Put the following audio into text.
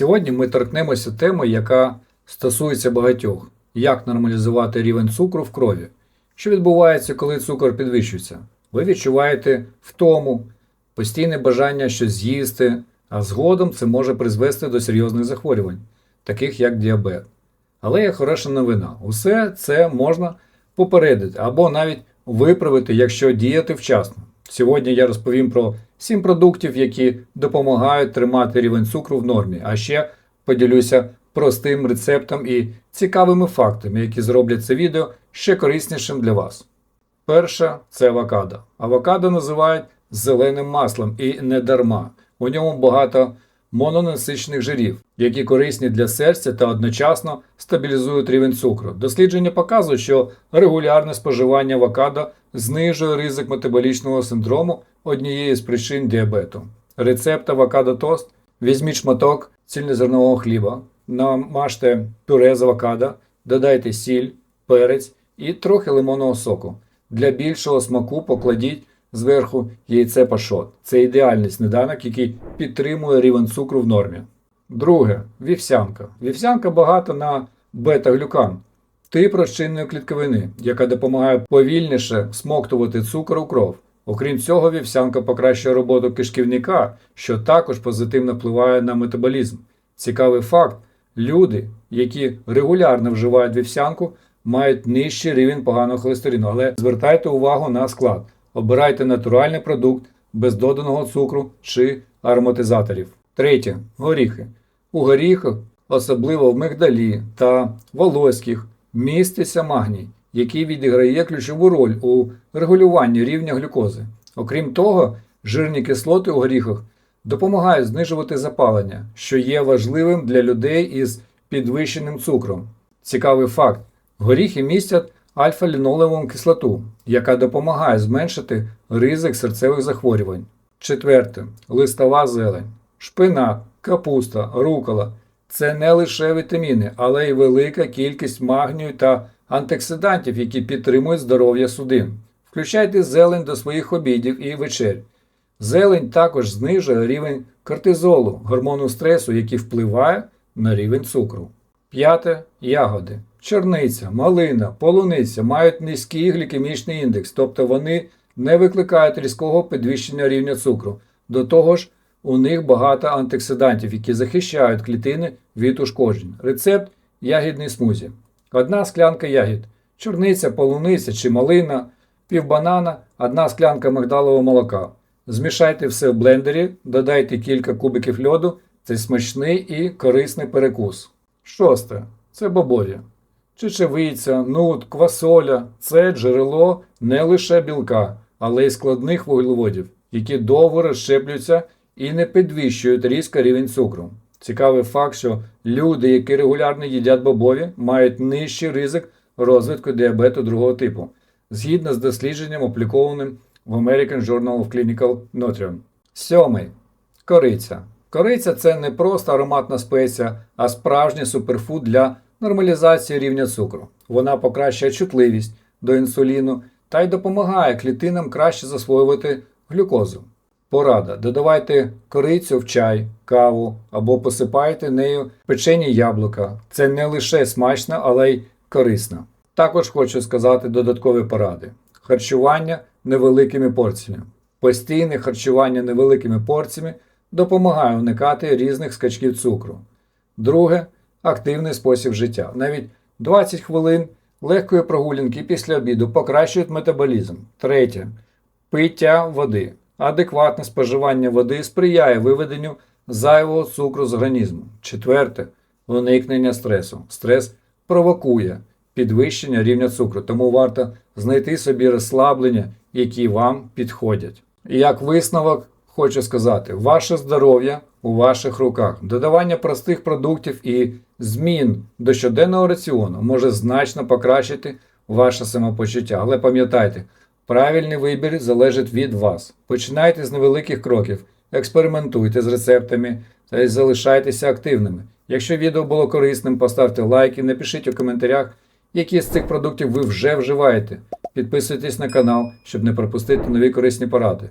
Сьогодні ми торкнемося теми, яка стосується багатьох: як нормалізувати рівень цукру в крові. Що відбувається, коли цукор підвищується? Ви відчуваєте втому, постійне бажання щось з'їсти, а згодом це може призвести до серйозних захворювань, таких як діабет. Але є хороша новина: усе це можна попередити або навіть виправити, якщо діяти вчасно. Сьогодні я розповім про 7 продуктів, які допомагають тримати рівень цукру в нормі, а ще поділюся простим рецептом і цікавими фактами, які зроблять це відео ще кориснішим для вас. Перша це авокадо. Авокадо називають зеленим маслом і не дарма. У ньому багато мононасичних жирів, які корисні для серця та одночасно стабілізують рівень цукру. Дослідження показують, що регулярне споживання авокадо знижує ризик метаболічного синдрому однієї з причин діабету. Рецепт авокадо тост. Візьміть шматок цільнозернового хліба, намажте пюре з авокадо, додайте сіль, перець і трохи лимонного соку. Для більшого смаку покладіть зверху яйце пашот. Це ідеальний сніданок, який підтримує рівень цукру в нормі. Друге вівсянка. Вівсянка багата на бета-глюкан, тип розчинної клітковини, яка допомагає повільніше всмоктувати цукор у кров. Окрім цього, вівсянка покращує роботу кишківника, що також позитивно впливає на метаболізм. Цікавий факт: люди, які регулярно вживають вівсянку, мають нижчий рівень поганого холестерину. Але звертайте увагу на склад. Обирайте натуральний продукт без доданого цукру чи ароматизаторів. Третє горіхи. У горіхах, особливо в мигдалі та волоських, міститься магній, який відіграє ключову роль у регулюванні рівня глюкози. Окрім того, жирні кислоти у горіхах допомагають знижувати запалення, що є важливим для людей із підвищеним цукром. Цікавий факт: горіхи містять альфа-лінолеву кислоту, яка допомагає зменшити ризик серцевих захворювань. Четверте листова зелень, шпинат, капуста, рукола це не лише вітаміни, але й велика кількість магнію та антиоксидантів, які підтримують здоров'я судин. Включайте зелень до своїх обідів і вечер. Зелень також знижує рівень кортизолу, гормону стресу, який впливає на рівень цукру. П'яте ягоди. Чорниця, малина, полуниця мають низький глікемічний індекс, тобто вони не викликають різкого підвищення рівня цукру. До того ж, у них багато антиоксидантів, які захищають клітини від ушкоджень. Рецепт ягідний смузі. Одна склянка ягід, чорниця, полуниця чи малина, півбанана, одна склянка мигдалового молока. Змішайте все в блендері, додайте кілька кубиків льоду. Це смачний і корисний перекус. Шосте це бобові. Чечевиця, нут, квасоля це джерело не лише білка, але й складних вуглеводів, які довго розщеплюються і не підвищують різко рівень цукру. Цікавий факт, що люди, які регулярно їдять бобові, мають нижчий ризик розвитку діабету другого типу, згідно з дослідженням, опублікованим в American Journal of Clinical Nutrition. Сьомий кориця. Кориця це не просто ароматна спеція, а справжній суперфуд для нормалізації рівня цукру. Вона покращує чутливість до інсуліну та й допомагає клітинам краще засвоювати глюкозу. Порада. Додавайте корицю в чай, каву або посипайте нею печені яблука. Це не лише смачно, але й корисно. Також хочу сказати додаткові поради: харчування невеликими порціями. Постійне харчування невеликими порціями допомагає уникати різних скачків цукру. Друге активний спосіб життя. Навіть 20 хвилин легкої прогулянки після обіду покращують метаболізм. Третє пиття води. Адекватне споживання води сприяє виведенню зайвого цукру з організму. Четверте уникнення стресу. Стрес провокує підвищення рівня цукру, тому варто знайти собі розслаблення, які вам підходять. І як висновок, хочу сказати, ваше здоров'я у ваших руках. Додавання простих продуктів і змін до щоденного раціону може значно покращити ваше самопочуття. Але пам'ятайте, правильний вибір залежить від вас. Починайте з невеликих кроків, експериментуйте з рецептами та залишайтеся активними. Якщо відео було корисним, поставте лайк і напишіть у коментарях, які з цих продуктів ви вже вживаєте. Підписуйтесь на канал, щоб не пропустити нові корисні поради.